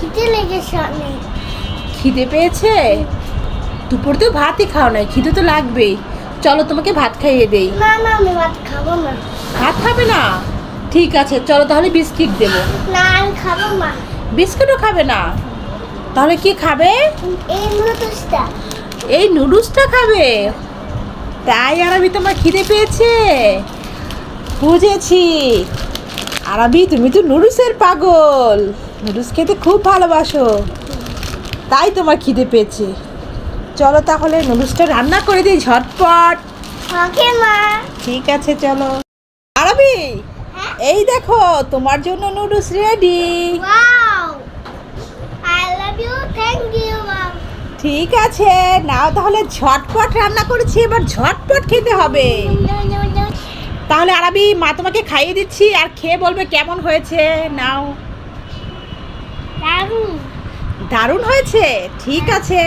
খিদে লেগেছে অনেক। খিদে পেয়েছে? দুপুর তো ভাতই খাও নাই খিদে তো লাগবেই। চলো তোমাকে ভাত খাইয়ে দেই। না না আমি ভাত খাব না। ভাত খাবে না? ঠিক আছে চলো তাহলে বিস্কিট দেবো। না আমি খাব না। বিস্কিটও খাবে না? তাহলে কি খাবে? এই নুডলসটা। এই নুডলসটা খাবে? তাই আরবি তোমার খিদে পেয়েছে। বুঝেছি। আরবি তুমি তো নুডলসের পাগল। নুডলস খেতে খুব ভালোবাসো। তাই তোমার খিদে পেয়েছে। চলো তাহলে নুডলসটা রান্না করে দিই ঝটপট। ওকে মা। ঠিক আছে চলো। আরবি হ্যাঁ? এই দেখো তোমার জন্য noodles ready. Wow. I love you thank you mom ঠিক আছে নাও তাহলে ঝটপট রান্না করেছি এবার ঝটপট খেতে হবে। তাহলে আরবি মা তোমাকে খাইয়ে দিচ্ছি আর খেয়ে বলবে কেমন হয়েছে নাও। দারুণ হয়েছে ঠিক আছে।